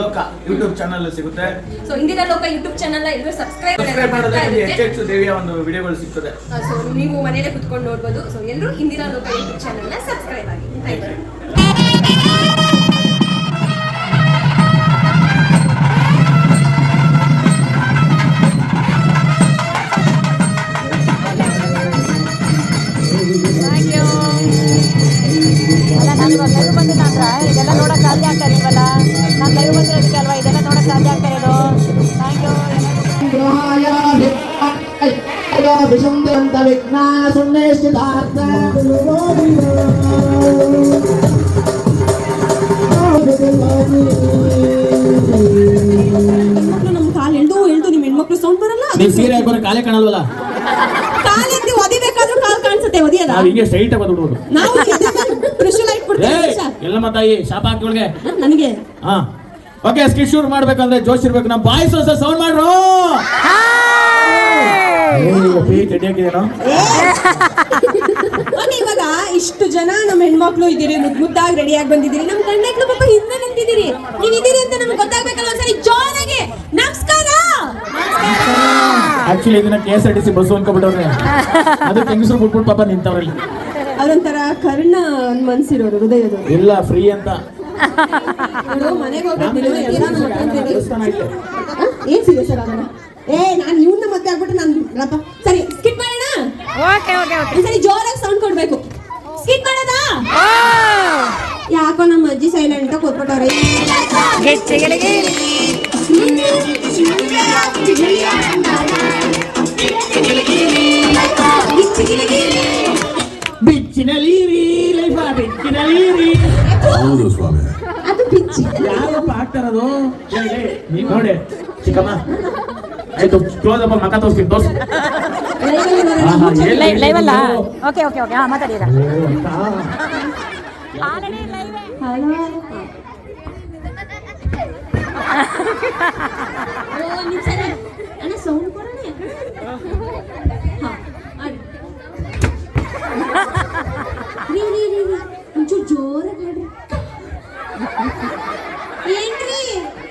ಲೋಕ YouTube channel ಸಿಗುತ್ತೆ. So ಇಂದಿನ ಲೋಕ ಯೂಟ್ಯೂಬ್ ಚಾನಲ್ ಎಲ್ಲರೂ ಸಬ್ಸ್ಕ್ರೈಬ್ ಸಬ್ಸ್ಕ್ರೈಬ್ ಮಾಡಿದ್ರೆ ನಿಮಗೆ ಹೆಚ್ಚು ಹೆಚ್ಚು ದೇವಿಯ ಒಂದು ವಿಡಿಯೋಗಳು ಸಿಗ್ತದೆ. ಸೊ ನೀವು ಮನೆಯಲ್ಲೇ ಕುತ್ಕೊಂಡು ನೋಡ್ಬೋದು. ಸೊ ಎಲ್ಲರೂ ಇಂದಿನ ಲೋಕ ಯೂಟ್ಯೂಬ್ ಚಾನಲ್ನ ಸಬ್ಸ್ಕ್ರೈಬ್ ಆಗಿ. ಥ್ಯಾಂಕ್ ಯು ಅಲ್ಲ ನಾನು ಬಂದಿಲ್ಲ ಅಂದ್ರೆ ಇದೆಲ್ಲ ನೋಡಕ್ ಸಾಧ್ಯ ಆಗ್ತಾ ವಿಷಂತ ವಿಜ್ಞಾನ ಸುನ್ನಿಶ್ಚಿತಾರ್ಥ ನಮ್ ಕಾಲ್ ಎಳ್ದು ಎಳ್ದು ನಿಮ್ ಹೆಣ್ಮಕ್ಳು ಸೌಂಡ್ ಬರಲ್ಲ? ನೀವು ಸೀರೆ ಹಾಕೋರೆ ಕಾಲೇ ಕಾಣಲ್ವಲ್ಲ? ಕಾಲ್ ಎತ್ತಿ ಒದಿಬೇಕಾದ್ರೂ ಕಾಲ್ ಕಾಣಿಸುತ್ತೆ ಒದಿಯದ? ನಾವು ಹಿಂಗೆ ಸ್ಟ್ರೈಟ್ ಆಗಿ ಬಂದ್ಬಿಡ್ಬೋದು. ನಾವು ತ್ರಿಶೂಲ ಇಟ್ಬಿಡ್ತೀವಿ ಏಯ್ ಮನುಷ್ಯ. ಎಲ್ಲಮ್ಮ ತಾಯಿ ಶಾಪ ಒಳಗೆ ನನಗೆ? ಹಾ. ಓಕೆ ಸ್ಕಿಟ್ ಶೂಟ್ ಮಾಡ್ಬೇಕಂದ್ರೆ ಜೋಶ್ ಇರ್ಬೇಕು ನಮ್ಮ ಬಾಯ್ಸ್ ಹೊಸ ಸೌಂಡ್ ಮಾಡ್ರು. ಇವಾಗ ಇಷ್ಟು ಜನ ನಮ್ಮ ಹೆಣ್ಮಕ್ಳು ಇದ್ದೀರಿ ಮುದ್ ಮುದ್ದಾಗಿ ರೆಡಿಯಾಗಿ ಬಂದಿದ್ದೀರಿ. ನಮ್ಮ ಗಂಡಕ್ಳು ಪಾಪ ಹಿಂದೆ ನಿಂತಿದ್ದೀರಿ. ನೀವ್ ಇದೀರಿ ಅಂತ ನಮ್ಗೆ ಗೊತ್ತಾಗ್ಬೇಕಲ್ಲ ಒಂದ್ಸರಿ? ಜೋರಾಗಿ ನಮಸ್ಕಾರ! ಆಕ್ಚುಲಿ ಇದನ್ನ K S R T C bus ಅನ್ಕೊಬಿಟ್ಟವ್ರೆ ಅದು ಹೆಂಗಸರು ಬಿಟ್ಬಿಟ್ಟು ಪಾಪ ನಿಂತವ್ರಲ್ಲಿ. ಅವರೊಂಥರ ಕರ್ಣ ಮನ್ಸಿರೋರು ಹೃದಯದವರು. ಇಲ್ಲ ಫ್ರೀ ಅಂತ. ಮನೆಗೆ ಹೋಗ್ಬೇಕು ಎಲ್ಲ ನೋಡ್ಕೊಂತೀನಿ. ದೇವಸ್ಥಾನ ಐತೆ. ಹ? ಏನ್ ಸೀರಿಯಸ್ ಆಗೋಣ ಏ ನಾನು ಇವನ್ನ ಮತ್ತೆ ಆಗ್ಬಿಟ್ಟು ನಾನು ಅಲ್ಲಪ್ಪ ಸರಿ ಸ್ಕಿಪ್ ಮಾಡೋಣ? ಓಕೆ ಓಕೆ ಓಕೆ ಸರಿ ಜೋರಾಗಿ ಸೌಂಡ್ ಕೊಡ್ಬೇಕು. ಸ್ಕಿಪ್ ಮಾಡೋದಾ? ಯಾಕೋ ನಮ್ಮ ಅಜ್ಜಿ ಸೈಲೆಂಟ್ ಅಂತ ಕೂತ್ಬಿಟ್ಟವ್ರೆ. ಹೌದು ಸ್ವಾಮಿ. ಅದು ಯಾರಪ್ಪ ಆಗ್ತಾರದು ನೀನ್ ನೋಡಿ. ಚಿಕ್ಕಮ್ಮ. ಆಯ್ತು ಕ್ಲೋಸ್ ಅಪ್ ಮಕ್ಕ ತೋರಿಸ್ತೀನಿ ತೋರ್ಸಿ ಲೈವ್ ಅಲ್ಲ? ಓಕೆ ಓಕೆ ಓಕೆ ಹಾಂ ಮಾತಾಡಿ ಜೋರಾಗಿ ಏನ್ರಿ?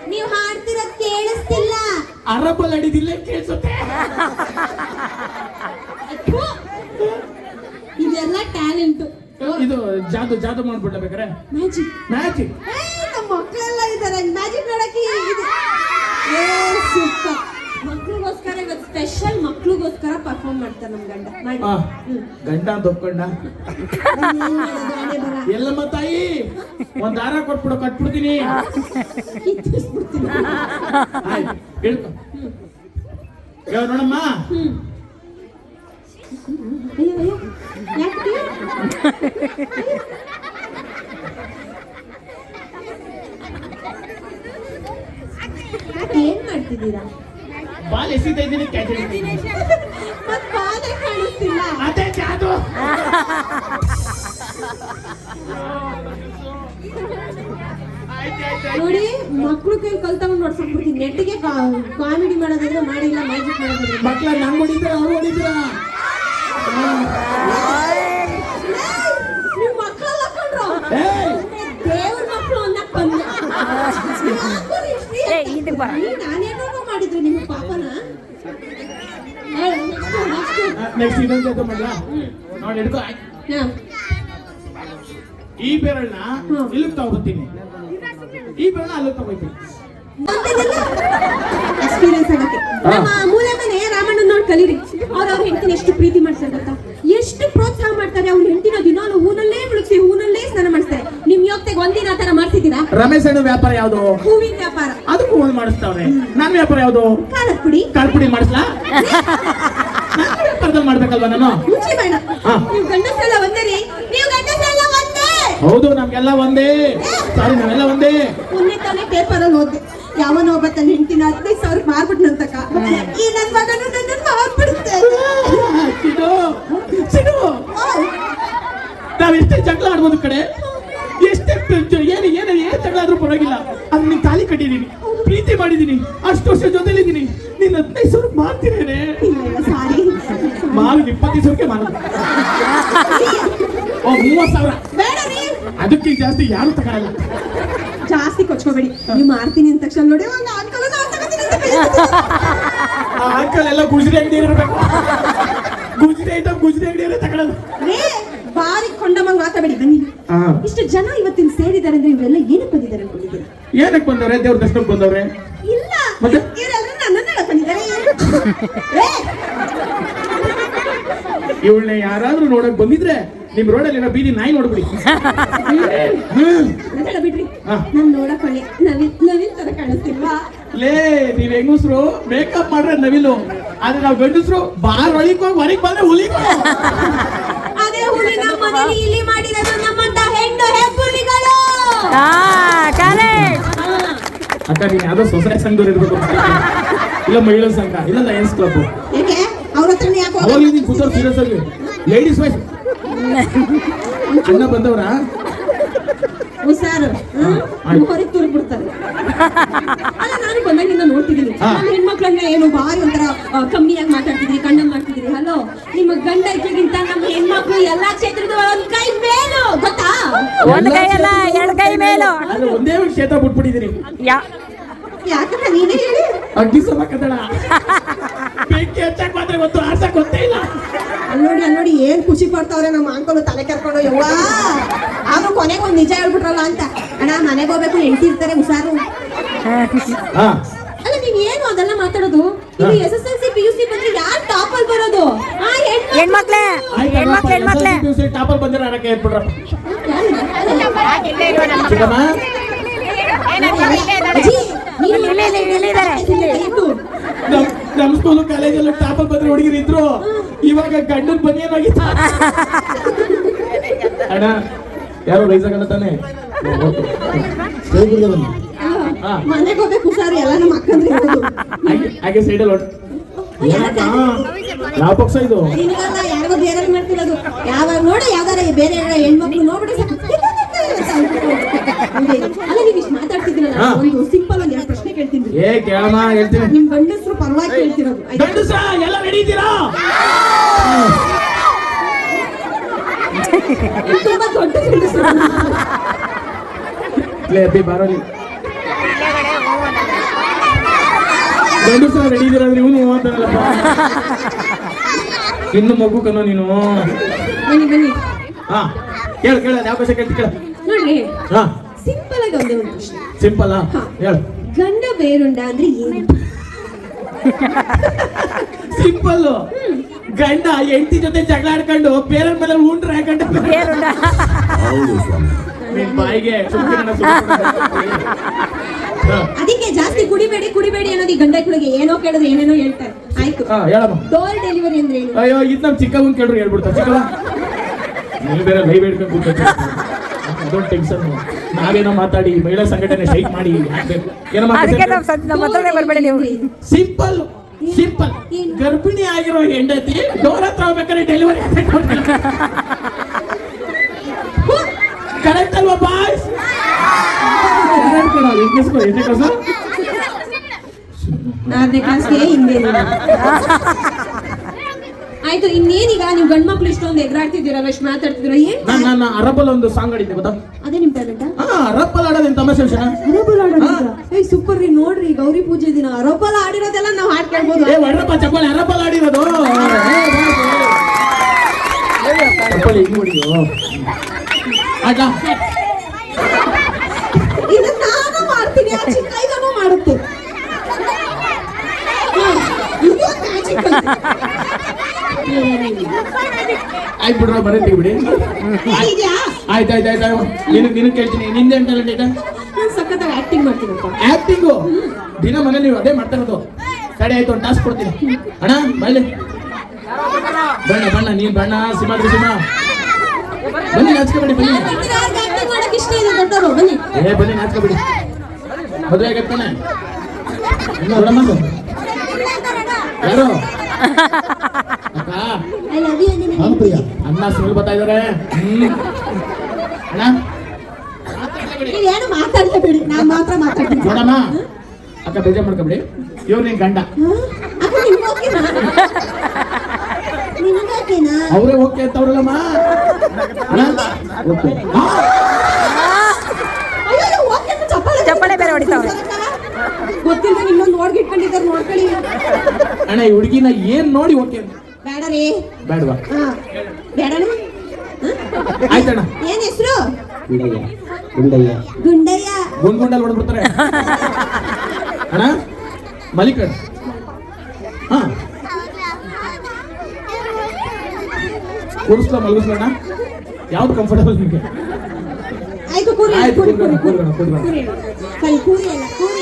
ನೀವು ಹಾಡ್ತಿರೋದ್ ಕೇಳಿಸ್ತಿಲ್ಲ. ಅರಬಲ್ಲಿ ಅಡಿದಿಲ್ಲ ಕೇಳಿಸುತ್ತೆ. ಇದೆಲ್ಲ ಟ್ಯಾಲೆಂಟ್. ಇದು ಜಾದು ಜಾದು ಮಾಡ್ಬಿಟ್ಟ ಬೇಕಾರೆ ಮ್ಯಾಜಿಕ್. ಮ್ಯಾಜಿಕ್. ನಮ್ಮ ಮಕ್ಕಳೆಲ್ಲ ಇದ್ದಾರೆ ಮ್ಯಾಜಿಕ್ ನೋಡಕ್ಕೆ ಮಕ್ಳಿಗೋಸ್ಕರ ಇವತ್ತು ಸ್ಪೆಷಲ್ ಮಕ್ಳಿಗೋಸ್ಕರ ಪರ್ಫಾರ್ಮ್ ಮಾಡ್ತಾರೆ ನಮ್ ಗಂಡ. ಮಾಡಿ. ಗಂಡ ಅಂತ ಒಪ್ಕೊಂಡ? ಎಲ್ಲಮ್ಮ ತಾಯಿ ಒಂದ್ ದಾರ ಕೊಟ್ಬಿಡು ಕಟ್ಬಿಡ್ತೀನಿ. ನೋಡಮ್ಮ ಏನ್ ಮಾಡ್ತಿದ್ದೀರಾ ಬಾಲ್ ಎಸಿತಾ ಇದ್ದೀನಿ ಕ್ಯಾಚ್ ಬಾಲೆ ಕಾಣಿಸ್ತಿಲ್ಲ? ಅದೇ ಜಾದು ನೋಡಿ ಮಕ್ಳು ಕೈ ಕಲ್ತಾವ್ ನೋಡ್ಸ್ಕೊಂಡ್ಬಿಡ್ತೀನಿ ನೆಟ್ಟಿಗೆ ಕಾಮಿಡಿ ಮಾಡೋದಾದ್ರೆ ಮಾಡಿಲ್ಲ ಮ್ಯಾಜಿಕ್ ಮಾಡೋದಿಲ್ಲ ಮಕ್ಳ ನಂಗ್ ಹೊಡಿತೀರ ಅವ್ರು ಹೊಡಿತೀರ ನೀವು ಮಕ್ಕಳೆಲ್ಲ ಹಾಕೊಂಡ್ರು ಏಯ್! ದೇವ್ರ ಮಕ್ಕಳು ಅನ್ನಕ್ ಬಂದ. ನಾನೇನೋ ಮಾಡಿದ್ರು ನಿಮ್ ಪಾಪನ. ನೆಕ್ಸ್ಟ್ ಇನ್ನೊಂದು ಮಾಡ್ಲಾ ನೋಡಿ ಹಿಡ್ಕೋ ಹಾ. ಈ ಬೆರಳನ್ನ ಇಲ್ಲಿಗೆ ತಗೋತೀನಿ ಈ ಬೆರಳ ಅಲ್ಲಿಗೆ ತಗೋತೀನಿ ಎಕ್ಸ್ಪೀರಿಯನ್ಸ್ ಆಗಕ್ಕೆ. ನಮ್ಮ ಮೂಲೆ ಮನೆ ರಾಮಣ್ಣನ ನೋಡಿ ಕಲೀರಿ. ಅವ್ರ ಅವ್ರ ಹೆಂಡತಿನ ಎಷ್ಟು ಪ್ರೀತಿ ಮಾಡ್ತಾರೆ ಗೊತ್ತಾ? ಎಷ್ಟು ಪ್ರೋತ್ಸಾಹ ಮಾಡ್ತಾರೆ ಅವ್ರ ಹೆಂಡತಿನ ದಿನಾಲು ಹೂನಲ್ಲೇ ಮುಳುಗಿಸಿ ಹೂನಲ್ಲೇ ಸ್ನಾನ ಮಾಡ್ತಾರೆ. ನಿಮ್ ಯೋಗ್ತೆಗೆ ಒಂದಿನ ಆ ತರ ಮಾಡ್ತಿದ್ದೀರಾ ರಮೇಶ್ ಅಣ್ಣ ವ್ಯಾಪಾರ ಯಾವ್ದು? ಹೂವಿನ ವ್ಯಾಪಾರ. ಅದಕ್ಕೂ ಹೂವು ಮಾಡಿಸ್ತಾವ್ರೆ. ನನ್ನ ವ್ಯಾಪಾರ ಯಾವ್ದು? ಕಾಲಪುಡಿ ಪುಡಿ. ಕಾರ್ಪುಡಿ ಮಾಡಿಸ್ಲಾ? ನನ್ನ ವ್ಯಾಪಾರದಲ್ಲಿ ಮಾಡ್ಬೇಕಲ್ವಾ ನಾನು? ಮುಚ್ಚಿ ಬೇಡ. ನೀವು ಗಂಡಸರೆಲ್ಲ ಒಂದೇ ರೀ. ನೀವು ಹೌದು ನಮ್ಗೆಲ್ಲ ಒಂದೇ. ಸಾರಿ ನಾವೆಲ್ಲ ಒಂದೇ. ಮೊನ್ನೆ ತಾನೇ ಪೇಪರ್ ಅಲ್ಲಿ ಓದ್ದೆ. ಯಾವನೋ ಒಬ್ಬ ತನ್ನ ಹೆಂಡತಿನ ಹದಿನೈದು ಸಾವಿರ ಮಾರ್ಬಿಟ್ನಂತಕ ಈ ನನ್ ಮಗನು ನನ್ನ ಮಾರ್ಬಿಡುತ್ತೆ ಸಿಡು ಸಿಡು. ನಾವ್ ಎಷ್ಟೇ ಜಗಳ ಆಡ್ಬೋದು ಕಡೆ ಎಷ್ಟೇ ಏನು ಏನು ಏನು ಜಗಳ ಆದ್ರೂ ಪರವಾಗಿಲ್ಲ. ಅದು ನಿನ್ ತಾಲಿ ಕಟ್ಟಿದೀನಿ. ಪ್ರೀತಿ ಮಾಡಿದೀನಿ. ಅಷ್ಟು ವರ್ಷ ಜೊತೆಲಿದ್ದೀನಿ. ನೀನು ಹದಿನೈದು ಸಾವಿರ ಮಾರ್ತಿರೇನೆ. ಸಾರಿ. ಮಾವಿನ ಇಪ್ಪತ್ತೈದು ಸಾವಿರಕ್ಕೆ ಮಾರು. ಓ ಮೂವತ್ತು ಸಾವಿರ. ಬೇಡ ಅದಕ್ಕೆ ಜಾಸ್ತಿ ಯಾರು ತಗೊಳಲ್ಲ. ಜಾಸ್ತಿ ಕೊಚ್ಕೋಬೇಡಿ ನೀವು ಮಾಡ್ತೀನಿ ಅಂದ ತಕ್ಷಣ ನೋಡಿ ಒಂದು ಅಂಕಲ್ ನಾನು ತಗೋತೀನಿ ಆ ಅಂಕಲ್ ಎಲ್ಲ ಗುಜರಿ ಅಂಗಡಿ ಇರಬೇಕು. ಗುಜರಿ ಐಟಮ್ ಗುಜರಿ ಅಂಗಡಿ ತಗೊಳ್ಳೋದು ರೇ ಬಾರಿ ಕೊಂಡಮಂಗ್ ಮಾತಾಡಿ ಬನ್ನಿ. ಇಷ್ಟು ಜನ ಇವತ್ತಿನ ಸೇರಿದ್ದಾರೆ ಅಂದ್ರೆ ಇವರೆಲ್ಲ ಏನಕ್ಕೆ ಬಂದಿದ್ದಾರೆ ಅನ್ಕೊಂಡಿದ್ದೀರಾ? ಏನಕ್ಕೆ ಬಂದವ್ರೆ? ದೇವ್ರ ದರ್ಶನಕ್ಕೆ ಬಂದವ್ರೆ? ಇಲ್ಲ. ಮತ್ತೆ? ಇವರೆಲ್ಲ ನನ್ನನ್ನ ಹೇಳಕ್ ಬಂದಿದ್ದಾರೆ. ಏ, ಇವಳನ್ನ ಯಾರಾದ್ರೂ ನೋಡಕ್ ಬಂದಿದ್ರೆ ನಿಮ್ ರೋಡಲ್ಲಿ ಏನೋ ಬೀದಿ ನಾಯಿ ನೋಡ್ಬಿಡಿ. ಅದೆಲ್ಲ ಬಿಡ್ರಿ ಹಾ. ತರ ಕಾಣಿಸ್ತಿಲ್ವಾ ಲೇ ನೀವ್ ಹೆಂಗಸ್ರು ಮೇಕಪ್ ಮಾಡ್ರೆ ನವಿಲು ಆದ್ರೆ ನಾವ್ ಗಂಡಸ್ರು ಬಾರ್ ಒಳಿಕೋ ಹೋಗಿ ಹೊರಗ್ ಬಂದ್ರೆ ಅದೇ ಹುಲಿ ನಮ್ಮ ಮನೇಲಿ ಇಲ್ಲಿ ಮಾಡಿರೋದು ನಮ್ಮಂತ ಹೆಣ್ಣು ಹೆಬ್ಬುಲಿಗಳು ಹಾ ಕರೆಕ್ಟ್ ಅಕ್ಕ ನೀನ್ ಯಾವ್ದೋ ಸೊಸೈಟಿ ಸಂಘದವ್ರು ಇರ್ಬೇಕು. ಇಲ್ಲ ಮಹಿಳಾ ಸಂಘ ಇಲ್ಲ ಲಯನ್ಸ್ ಕ್ಲಬ್ ಯಾಕೆ ಅವ್ರ ಹತ್ರನೇ ಯಾಕೆ ಹೋಗೋದು? ಅವಾಗ್ಲೂ ನೀನ್ ಕೂತವ್ರು ಸೀರಿಯಸ್ ಆಗಿ ಲೇಡೀಸ್ ವೈಸ್ ಅಣ್ಣ ಬಂದವ್ರ? ಹುಷಾರು. ಹೊರಗೆ ತುರ್ಬಿಡ್ತಾರೆ ಅಲ್ಲ ನಾನು ಬಂದಾಗಿಂದ ನೋಡ್ತಿದ್ದೀನಿ. ನಮ್ಮ ಹೆಣ್ಮಕ್ಳನ್ನ ಏನು ಬಾರಿ ಒಂಥರ ಕಮ್ಮಿಯಾಗಿ ಮಾತಾಡ್ತಿದ್ರಿ ಕಣ್ಣ ಮಾಡ್ತಿದ್ರಿ ಹಲೋ? ನಿಮ್ಮ ಗಂಡ ಇಕ್ಕಿಗಿಂತ ನಮ್ಮ ಹೆಣ್ಮಕ್ಳು ಎಲ್ಲಾ ಕ್ಷೇತ್ರದ ಒಂದ್ ಕೈ ಮೇಲು ಗೊತ್ತಾ? ಒಂದ್ ಕೈ ಅಲ್ಲ ಎರಡ್ ಕೈ ಮೇಲು. ಒಂದೇ ಕ್ಷೇತ್ರ ಬಿಟ್ಬಿಟ್ಟಿದ್ದೀರಿ ಯಾ ಯಾಕಂದ್ರೆ ನೀನೇ ಹೇಳಿ? ಅಡ್ಡಿ ಸಮ ಕದಡ ಬೆಂಕಿ ಹಚ್ಚಕ್ ಮಾತ್ರ ಗೊತ್ತು ಆರ್ಸಕ್ ಗೊತ್ತೇ ಇಲ್ಲ. ನೋಡಿ ನೋಡಿ ಏನ್ ಖುಷಿ ಪಡ್ತಾವ್ರೆ ನಮ್ಮ ಅಂಕಲು ತಲೆ ಕರ್ಕೊಂಡು ಯವ್ವಾ ಆದ್ರೂ ಕೊನೆಗೆ ಒಂದು ನಿಜ ಹೇಳ್ಬಿಟ್ರಲ್ಲ ಅಂತ. ಅಣ್ಣ ಮನೆಗೆ ಹೋಗ್ಬೇಕು ಹೆಂಡತಿ ಇರ್ತಾರೆ ಹುಷಾರು. ಹಾ. ಅಲ್ಲ ನೀವ್ ಏನು ಅದೆಲ್ಲ ಮಾತಾಡೋದು? ಇದು S S L C P U C ಬಂದ್ರೆ ಯಾರು ಟಾಪ್ ಅಲ್ಲಿ ಬರೋದು? ಆ ಹೆಣ್ಮಕ್ಳು- ಹೆಣ್ಮಕ್ಳೇ ಹೆಣ್ಮಕ್ಳು ಹೆಣ್ಮಕ್ಳೆ. ಟಾಪಲ್ ಬಂದಿರ ಏರ್ಬಿಡ್ರ ಯಾರು? ಚಿಕ್ಕಮ್ಮ? ಅಜ್ಜಿ, ನೀನು ಇಲ್ಲಿ, ಇಲ್ಲಿ, ಇಲ್ಲಿ ಇದಾರೆ, ಇಲ್ಲಿ. ಇದ್ದು. ನಮ್ ನಮ್ ಸ್ಕೂಲು ಕಾಲೇಜಲ್ಲಿ ಟಾಪಲ್ ಬಂದ್ರೆ ಹುಡುಗಿರು ಇದ್ರು. ಇವಾಗ ಗಂಡನ್ ಬನಿಯನಾಗಿತ್ತು ಅಣ್ಣ ಯಾರು ರೈಸ್ ಆಗಲ್ಲ ತಾನೆ. ಮನೆಗೆ ಹೋಗ್ಬೇಕು ಹುಷಾರು ಎಲ್ಲ ನಮ್ಮ ಅಕ್ಕಂದ್ರೆ ಹಾಗೆ ಹಾಗೆ ಸೈಡಲ್ಲಿ ಹೊಡ್ ಏನಕ್ಕ ಯಾವ ಪಕ್ಷ ಇದು? ಯಾರಿಗೋ ಬೇರೆ ಮಾಡ್ತಿರೋದು. ಯಾವಾಗ ನೋಡಿ ಯಾವ್ದಾರ ಬೇರೆ ಯಾರ ಹೆಣ್ಮಕ್ಳು. ಹಂಗೆ. ಅಲ್ಲ ನೀವು ಇಷ್ಟು. ಒಂದು ಸಿಂಪಲ್ ಒಂದ್ ಎರಡು ಪ್ರಶ್ನೆ ಕೇಳ್ತೀನಿ. ಏ ಕೇಳಮ್ಮ ಹೇಳ್ತೀನಿ. ನಿಮ್ ಗಂಡಸ್ರು ಪರವಾಗಿ ಕೇಳ್ತಿರೋದು. ಆಯ್ತಾ? ಗಂಡಸ ಎಲ್ಲ ನಡೀತೀರಾ? ತುಂಬಾ ದೊಡ್ಡ ಗಂಡಸ್ರು ಅಬ್ಬಿ ಬಾರೋಲಿ ಗಂಡಸ ರೆಡಿ ಇದೀರ ಅಂದ್ರೆ ಇವನು ಮಾತಾಡಲ್ಲಪ್ಪ ಇನ್ನು ಮಗು ಕನ್ನೋ ನೀನು. ಬನ್ನಿ ಬನ್ನಿ. ಹಾ ಕೇಳು ಕೇಳ ಯಾವ ಭಾಷೆ ಕೇಳ್ತಿ ಕೇಳ. ನೋಡ್ರಿ ಹಾ. ಸಿಂಪಲ್ ಆಗಿ ಒಂದೇ ಒಂದು ಪ್ರಶ್ನೆ. ಸಿಂಪಲ್. ಹೇಳು. ಗಂಡ ಬೇರುಂಡ ಅಂದ್ರೆ ಏನು? ಸಿಂಪಲ್ ಗಂಡ ಹೆಂಡತಿ ಜೊತೆ ಜಗಳ ಆಡ್ಕೊಂಡು ಬೇರೆ ಮೇಲೆ ಉಂಡ್ರೆ ಹಾಕೊಂಡ ಹೌದು ಸ್ವಾಮಿ. ಬಾಯಿಗೆ. ಅದಕ್ಕೆ ಜಾಸ್ತಿ ಕುಡಿಬೇಡಿ ಕುಡಿಬೇಡಿ ಅನ್ನೋದು ಈ ಗಂಡಗಳಿಗೆ ಏನೋ ಕೇಳಿದ್ರೆ ಏನೇನೋ ಹೇಳ್ತಾರೆ. ಆಯ್ತು. ಡೋರ್ ಡೆಲಿವರಿ ಅಂದ್ರೆ ಅಯ್ಯೋ ಇದು ನಮ್ ಚಿಕ್ಕವನ್ ಕೇಳ್ರು ಹೇಳ್ಬಿಡ್ತಾ ಚಿಕ್ಕವ ನೀನು ಬೇರೆ ಲೈವ್ ಹಿಡ್ಕೊಂಡು ಕೂತ್ಕೊಳ್ತಿ. ಅದೊಂದು ಟೆನ್ಷನ್ ನಾವೇನೋ ಮಾತಾಡಿ ಮಹಿಳಾ ಸಂಘಟನೆ ಸ್ಟ್ರೈಕ್ ಮಾಡಿ ಹಾಕ್ಬೇಕು ಏನೋ ಅದಕ್ಕೆ ನಮ್ಮ ಸದ್- ನಮ್ಮ ಹತ್ರನೇ ಬರ್ಬೇಡಿ ನೀವು. ಸಿಂಪಲ್ ಸಿಂಪಲ್ ಗರ್ಭಿಣಿ ಆಗಿರೋ ಹೆಂಡತಿ ಡೋರ್ ಹತ್ರ ಹೋಗ್ಬೇಕಾದ್ರೆ ಡೆಲಿವರಿ ಕರೆಕ್ಟ್ ಅಲ್ವಾ ಬಾಯ್ಸ್ ಆರನೇ ಕ್ಲಾಸ್ಗೆ ಹಿಂದೇನು ಆಯ್ತು ಇನ್ನೇನೀಗ ನೀವು ಗಂಡ್ ಮಕ್ಳು ಇಷ್ಟೊಂದು ಎದುರಾಡ್ತಿದ್ದೀರಲ್ಲ ಇಷ್ಟು ಮಾತಾಡ್ತಿದ್ದೀರ ಏನ್ ನಾನು ನನ್ನ ಒಂದು ಸಾಂಗ್ ಆಡಿದ್ದೆ ಗೊತ್ತಾ? ಅದೇ ನಿಮ್ ಟ್ಯಾಲೆಂಟ್ ಹಾ ಅರಬಲ್ ಆಡೋದೇನು ತಮಾಷೆ ವಿಷಯ ಸೂಪರ್ ರೀ ನೋಡ್ರಿ ಗೌರಿ ಪೂಜೆ ದಿನ. ಅರಬಲ್ ಆಡಿರೋದೆಲ್ಲ ನಾವು ಹಾಡ್ ಕೇಳ್ಬೋದು ಏ ವಡ್ರಪ್ಪ ಚಪ್ಪಲಿ ಅರಬಲ್ ಆಡಿರೋದು ಚಪ್ಪಲಿ ಹಿಂಗ್ ಹೊಡಿಯೋ? ಆಟ ಇದು ನಾನು ಮಾಡ್ತೀನಿ ಆ ಚಿಕ್ಕ ಇದನ್ನು ಮಾಡುತ್ತೆ. ಇದು. ಆಯ್ತು ಬಿಡ್ರ ಬರೀತೀವಿ ಬಿಡಿ. ಆಯ್ತು ಆಯ್ತು ಆಯ್ತು. ನಿನಗೆ ನಿನಗೆ ಕೇಳ್ತೀನಿ. ನಿಂದೆ ನಾನು ಸಖತ್ತಾಗಿ ಆಕ್ಟಿಂಗ್ ಮಾಡ್ತೀನಪ್ಪ. ಆಕ್ಟಿಂಗು ದಿನ ಮನೆ ನೀವು ಅದೇ ಮಾಡ್ತಾ ಇರೋದು. ಸರಿ ಆಯ್ತು ಒಂದು ಟಾಸ್ಕ್ ಕೊಡ್ತೀನಿ. ಅಣ್ಣ ಬಳ್ಳಿ ಬಣ್ಣ ಬಣ್ಣ ನೀನ್ ಬಣ್ಣ ಸಿಮಾದ್ರಿ ಸಿಮಾ ಬನ್ನಿ ಇದೆ ದೊಡ್ಡವರು ಬನ್ನಿ. ಏ ಬನ್ನಿ ನಾಚ್ಕೊಬೇಡಿ ಮದುವೆ ಆಗತ್ತಾನೆ ಯಾರು? ಐ ಲವ್ ಯು ಪ್ರಿಯ ಅಣ್ಣ ಸ್ಮೆಲ್ ಬರ್ತಾ ಇದಾರೆ. ಅಣ್ಣ. ನೀವೇನು ಮಾತಾಡ್ಲೇಬೇಡಿ ನಾನು ಮಾತ್ರ ಮಾತಾಡ್ತೀನಿ. ನೋಡಮ್ಮ. ಅಕ್ಕ ಬೇಜಾರು ಮಾಡ್ಕೊಬೇಡಿ. ಇವ್ರು ನಿನ್ ಗಂಡ. ಅಕ್ಕ ನಿಮ್ಗೆ ಓಕೆನಾ ನಿಮ್ಗೆ ಓಕೆನಾ ಅವರೇ ಓಕೆ ಅಂತ ಅವ್ರಲ್ಲಮ್ಮ ಓಕೆ ಅಯ್ಯೋ ಓಕೆ ಅಂತ ಚಪ್ಪಾಳೆ ಹೊಡಿತಾವ್ರೆ. ಗೊತ್ತಿಲ್ಲ ಇನ್ನೊಂದು ಓಡ್ಗೆ ಇಟ್ಕೊಂಡಿದ್ದಾರೆ ನೋಡ್ಕೊಳ್ಳಿ. ಅಣ್ಣ ಈ ಹುಡುಗಿನ ಏನ್ ನೋಡಿ ಓಕೆ ಬೇಡ ರೀ. ಬೇಡವಾ? ಹಾ. ಬೇಡಣ ಆಯ್ತಣ್ಣ. ಏನ್ ಹೆಸರು? ಗುಂಡಯ್ಯ. ಗುಂಡಯ್ಯ. ಗುಂಡಯ್ಯ. ಗುಂಡ್ ಗುಂಡಲ್ಲಿ ಹೊಡೆದ್ಬಿಡ್ತಾರೆ. ಅಣ್ಣ ಮಲಿಕಣ್ ಹಾ. ಕೂರಿಸ್ಲಾ ಮಲಗಿಸ್ಲಣ್ಣ ಯಾವ್ದು ಕಂಫರ್ಟಬಲ್ ನಿಮಗೆ? ಆಯ್ತು ಕೂರಿ ಆಯ್ತು, ಕೂರಿ ಕೂರಿ ಕೂರಿ ಕೂರ್ಗೋಣ. ಕೂರಿ. ಕೂರಿ ಕೂರಿ.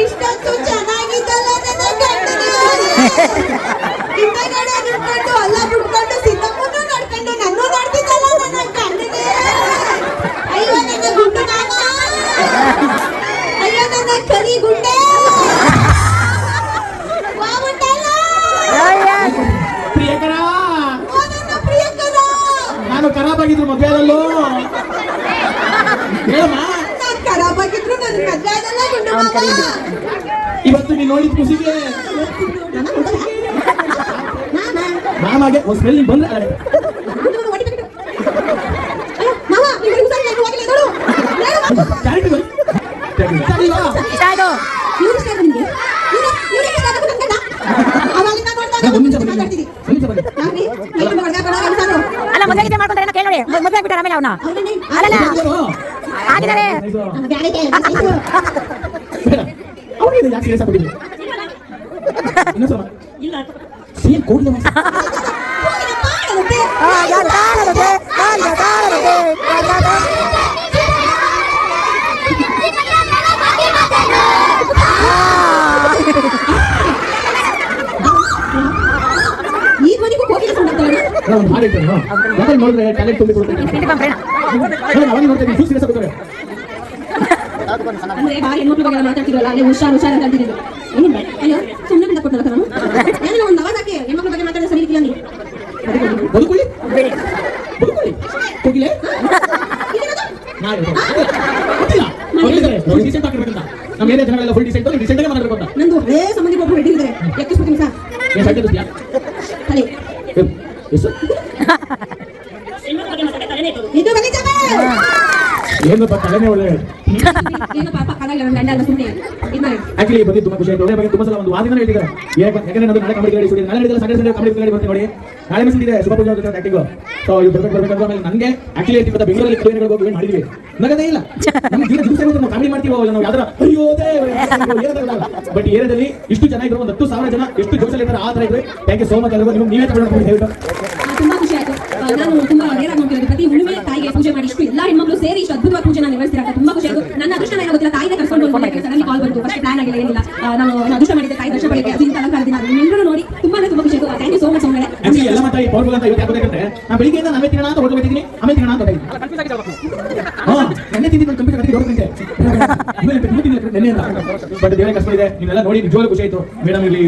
ಇಷ್ಟೊತ್ತು ಚೆನ್ನಾಗಿದ್ದಲ್ಲ ನನ್ನ ಗಂಡನು ಹಿಂದಗಡೆ ನಿಂತ್ಕೊಂಡು ಅಲ್ಲ ಬಿಟ್ಕೊಂಡು ಸಿದ್ದಪ್ಪನು ನೋಡ್ಕೊಂಡು ನನ್ನೂ ನೋಡ್ತಿದ್ದಲ್ಲ ನನ್ನ ಗಂಡನೇ ಅಯ್ಯೋ ನನ್ನ ಗುಂಡು ಮಾಮ. ಅಯ್ಯೋ ನನ್ನ ಕರಿ ಗುಂಡೆ. ವಾ ಗುಂಡಲ್ಲ ಪ್ರಿಯಕರ. ನಾನು ಖರಾಬ್ ಆಗಿದ್ರು ಮದುವೆಯಲ್ಲೂ ಹೇಳಮ್ಮ ನಾನ್ ಖರಾಬ್ ಆಗಿದ್ರು ನನ್ನ ಮದ್ವೆ ಆದಲ್ಲ ಇವತ್ತು ನೀನು ನೋಡಿದ ಖುಷಿಗೆ ನಾನು ಹಾಗೆ? ಒಂದು ಸ್ಮೆಲ್ ಅನ್ಸಾರು. ಅಲ್ಲ ಮದುವೆ ಮಾಡ್ಕೊಂಡ್ರೆ ಕೇಳಿ ಮದುವೆ ಆಗ್ಬಿಟ್ಟಾರೆ ಆಮೇಲೆ ಅವನ. ಅವ್ರನ್ನೇ- ಅಲ್ಲಲ್ಲ. ಏನು? ಆಗಿದ್ದಾರೆ ಇದು ಆ, ಬ್ಯಾಡ ಇದೆ, ಇದು ಸೈಜು. ಬೇಡ ಅವ್ರಿಗೆ ಯಾಕೆ ಸೀರಿಯಸ್ ಆಗ್ಬಿಟ್ಟಿದೆ ಇನ್ನೊಂದ್ಸಲ ಸೇಮ್ ಕೂಡಲೇ ಹೋಗಿನ ಪಾಡಗುತ್ತೆ. ಆ, ಯಾರು ತಾಳರುತ್ತೆ, ತಾಳದ, ತಾಳರುತ್ತೆ, ತಾಳದ. ಈ ಧ್ವನಿಗೂ ಕೋಗಿಲೆ sound ಆಗ್ತಾವಣ್ಣ? ನಾನು ಒಂದು ಹಾಡು ಹೇಳ್ತೇನೆ ಯಾಕಂದ್ರೆ ನೋಡಿದ್ರೆ ಟ್ಯಾಲೆಂಟ್ ತುಂಬಿ ತಿಂಡಿ ಬಂದ್ರೇನ? ಫುಲ್ ಸೀರಿಯಸ್ ಆಗ್ಬಿಡ್ತಾರೆ ಅಂದ್ರೆ ಬಾರಿ ಹೆಣ್ಮಕ್ಳ ಬಗ್ಗೆ ಎಲ್ಲ ಮಾತಾಡ್ತಿರಲ್ಲ ಅಲ್ಲೇ ಹುಷಾರ್ ಹುಷಾರ್ ಅಂತ ಅಂತಿದ್ರು ಅಯ್ಯೋ ಸುಮ್ಮನೆ ಬಿಟ್ಟ ಕೊಟ್ಟಲ್ಲ ನಾನು ಏನೋ ಒಂದು ಅವಾಜ್ ಹಾಕಿ ಹೆಣ್ಮಕ್ಳ ಬಗ್ಗೆ ಮಾತಾಡೋ ಸರಿ ಇಲ್ಲ ನೀ ಹೋಗಿಲೆ ಜನಗಳೆಲ್ಲ ಫುಲ್ ಡಿಸೆಂಟ್ ಡಿಸೆಂಟ್ ಆಗಿ ಮಾತಾಡ್ಬೇಕು ಅಂತ. ನಂದು ಹಳೇ ಒಬ್ಬರು ಎಕ್ಕಿಸ್ಬಿಡ್ತೀನಿ ಸರ್ ತಲೆ. ಎಷ್ಟು ಇದು ಬನ್ನಿ ಜನ ಏನಪ್ಪ ತಲೆನೇ ಒಳ್ಳೆ ಏನು ಪಾಪ ಕಾಲಾಗಿಲ್ಲ ನನ್ನ ಗಂಡ ಎಲ್ಲ ಸುಮ್ಮನೆ ಇದು ಮಾಡಿ. ಆಕ್ಚುಲಿ ಬಂದು ತುಂಬಾ ಖುಷಿ ಆಯ್ತು ಒಳ್ಳೆ ಬಗ್ಗೆ ತುಂಬಾ ಸಲ ಒಂದು ವಾದಿನ ಹೇಳ್ತಿದ್ದಾರೆ ಯಾಕೆ- ಯಾಕಂದ್ರೆ ನಾನು ನಾಳೆ ಕಾಮಿಡಿ ಗಾಡಿ ಸುಡಿ. ನಾಳೆ ಹೇಳಿದ್ರೆ ಸಂಡೇ ಸಂಡೇ ಕಾಮಿಡಿ ಗಾಡಿ ಬರ್ತೀನಿ ನೋಡಿ. ನಾಳೆ ಮಿಸ್ ಇದೆ ಶುಭ ಪೂಜೆ ಜೊತೆ ಆಕ್ಟಿಂಗ್ ಸೊ ಇದು ಬರ್ಬೇಕು ಬರ್ಬೇಕಂದ್ರೆ ಆಮೇಲೆ ನನಗೆ ಆಕ್ಚುಲಿ ಬೆಂಗಳೂರಲ್ಲಿ ಹೋಗಿ ಮಾಡಿದ್ವಿ. ನಗದೇ ಇಲ್ಲ. ನಮ್ಗೆ ಜೀವನ ದಿವಸ ನಾವು ಕಾಮಿಡಿ ಮಾಡ್ತೀವೋ ನಾವು ಯಾವ್ದಾರ ಅಯ್ಯೋ ಬಟ್ ಏರಿಯಾದಲ್ಲಿ ಇಷ್ಟು ಜನ ಇದ್ರು ಒಂದು ಹತ್ತು ಸಾವಿರ ಜನ ಎಷ್ಟು ಜೋಶಲ್ಲಿ ಇದ್ದಾರೆ ಆ ಥರ ಇದ್ರೆ. ಥ್ಯಾಂಕ್ ಯು ಸೋ ಮಚ್ ಎಲ್ಲರಿಗೂ ನಿಮ್ಗೆ ನೀವೇ ತಗೊಂಡು ತುಂಬಾ ಖುಷಿ ಆಯ್ತು. ನಾನು ತುಂಬಾ ನೋಡ್ತಿರೋದು ಪ್ರತಿ ತಾಯಿಗೆ ಪೂಜೆ ಮಾಡಿ ಇಷ್ಟು ಎಲ್ಲಾ ಹೆಣ್ಮಕ್ಳು ಸೇರಿ ಇಷ್ಟು ಅದ್ಭುತವಾಗಿ ಪೂಜೆ ನಿರ್ವಹಿಸ್ತೀರಾ ತುಂಬಾ ಖುಷಿ ಆಯ್ತು ನನ್ನ ಅದೃಷ್ಟ ಏನೋ ಗೊತ್ತಿಲ್ಲ. ತಾಯಿನ ಕರ್ಕೊಂಡು ಸಡನ್ಲಿ ಕಾಲ್ ಬಂತು. ಫಸ್ಟ್ ಪ್ಲಾನ್ ಆಗಿಲ್ಲ ಏನಿಲ್ಲ. ನಾನು ಅದೃಷ್ಟ ಮಾಡಿದ್ದೆ ತಾಯಿ ದರ್ಶನ ಪಡೆಯಕ್ಕೆ. ಅಲಂಕಾರ ದಿನ. ನಿಮ್ಮೆಲ್ಲರೂ ನೋಡಿ ತುಂಬಾ ತುಂಬಾ ಖುಷಿ ಆಯ್ತು thank you so much Somanna. Actually ಎಲ್ಲ ಮಾತ್ರ ಪವರ್ಫುಲ್ ಅಂತ ಇವತ್ತು ಯಾಕಂದ್ರೆ ನಾನು ಬೆಳಿಗ್ಗೆಯಿಂದ ನಾವೇ ತಿನ್ನೋಣ ಅಂತ ಹೊರಗೆ ಹೋಗಿದ್ದೀನಿ ಆಮೇಲೆ ತಿನ್ನೋಣ ಅಂತ ಹೋಗಿದ್ದೀನಿ ಹಾ ನೆನ್ನೆ ತಿಂದಿದ್ದು ಕಂಪ್ಯೂಟರ್ ಕಟ್ಟಿ ಹೋಗ್ತಂತೆ ಆಮೇಲೆ ಇನ್ನೂ ತಿಂದಿಲ್ಲ ನೆನ್ನೆ ಅಂತ. ಬಟ್ ದೇವರ ಕಷ್ಟ ಇದೆ. ನೀವೆಲ್ಲ ನೋಡಿ ನಿಜವಾಗ್ಲೂ ಖುಷಿ ಆಯ್ತು. ಮೇಡಮ್ ಇಲ್ಲಿ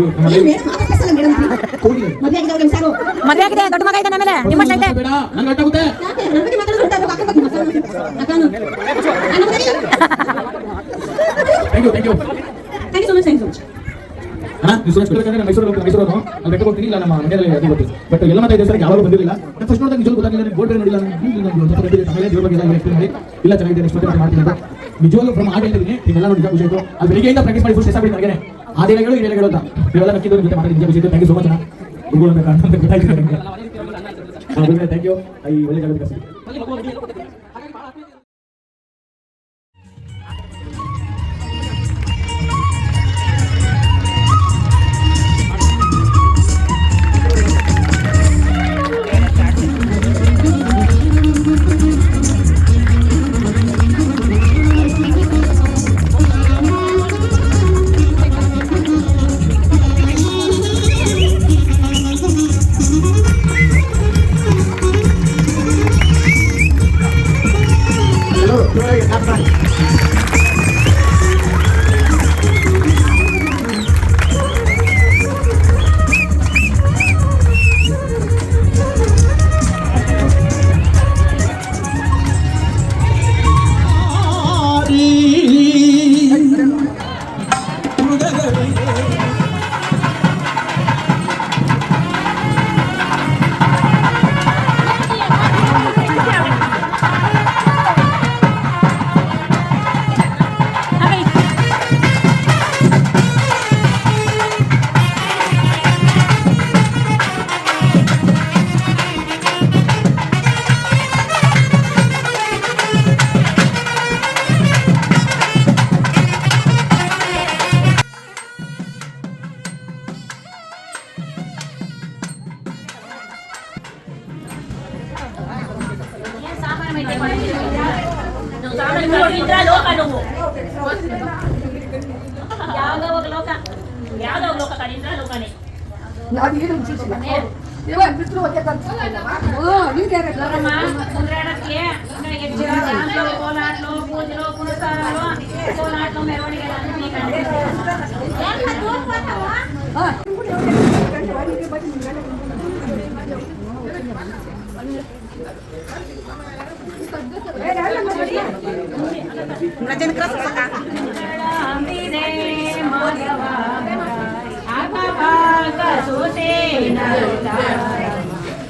ಮದುವೆ ಆಗಿದೆ ದೊಡ್ಡ ಮಗ ಇದ್ದಾನೆ ಆಮೇಲೆ. ನಿಮ್ಮ ಬೇಡ. ನಂಗೆ ಅಟ್ಟಾಗುತ್ತೆ ಯಾಕೆ ನನ್ನ ಬಗ್ಗೆ ಮಾತಾಡೋದು ಉಂಟಾ? ಅಕ್ಕ ಮಾತಾಡೋದು. ಥ್ಯಾಂಕ್ ಯು ಥ್ಯಾಂಕ್ ಯು ಹೋಗ್ತೀನಿ. ಮೈಸೂರು ಅಲ್ಲಿ ನಮ್ಮ ಬಟ್ ಎಲ್ಲ ಮತ್ತೆ ಸರ್ ಯಾವಾಗ ಬಂದಿರಲಿಲ್ಲ. ನಾನು ಚೆನ್ನಾಗಿದೆ ನೆಕ್ಸ್ಟ್ ಮತ್ತೆ ಮಾಡ್ತೀನಿ ಅಂತ. ನಿಜವಾಗ್ಲೂ ಅದು ಬೆಳಿಗ್ಗೆಯಿಂದ ಪ್ರಾಕ್ಟೀಸ್ ಮಾಡಿ ಫುಲ್ ಸ್ಟ್ರೆಸ್ ಆ ದಿನಗಳು ಈ ದಿನಗಳು ಅಂತ ಥ್ಯಾಂಕ್ ಯು ಥ್ಯಾಂಕ್ ಯು ಕಸಿ ಅದೇನು ವಿಶೇಷ ಇವ ಬಿಟ್ಟರು ಒತ್ತೆ ಓ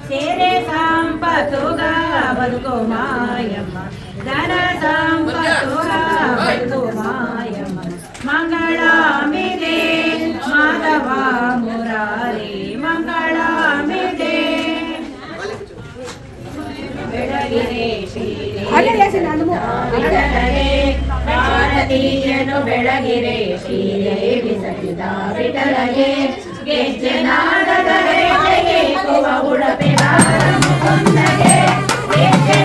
తేరే సంపతుగా బతుకో మాయమ్మ ధన సంపతుగా బతుకో మాయమ్మ మంగళామిదే మాధవ మురారి మంగళామిదే అల్లే లేసి నన్ను అల్లే ಭಾರತೀಯನು ಬೆಳಗಿರೆ ಶ್ರೀದೇವಿ ಬಿಸಲಿದ ಬಿಟಲಗೆ ಗೆಜ್ಜೆ ನಾದದ ರೇಖೆಗೆ ಕುವ ಉಡಪೆ ಗೆಜ್ಜೆ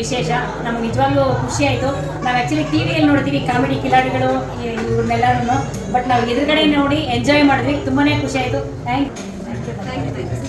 ವಿಶೇಷ. ನಮ್ಗೆ ನಿಜವಾಗ್ಲೂ ಖುಷಿ ಆಯಿತು. ನಾವು ಆ್ಯಕ್ಚುಲಿ ಟಿ ವಿಯಲ್ಲಿ ನೋಡ್ತೀವಿ, ಕಾಮಿಡಿ ಕಿಲಾಡಿಗಳು ಇವ್ರನ್ನೆಲ್ಲರೂ ಬಟ್ ನಾವು ಎದುರುಗಡೆ ನೋಡಿ ಎಂಜಾಯ್ ಮಾಡಿದ್ವಿ. ತುಂಬಾ ಖುಷಿ ಆಯಿತು. Thank you thank you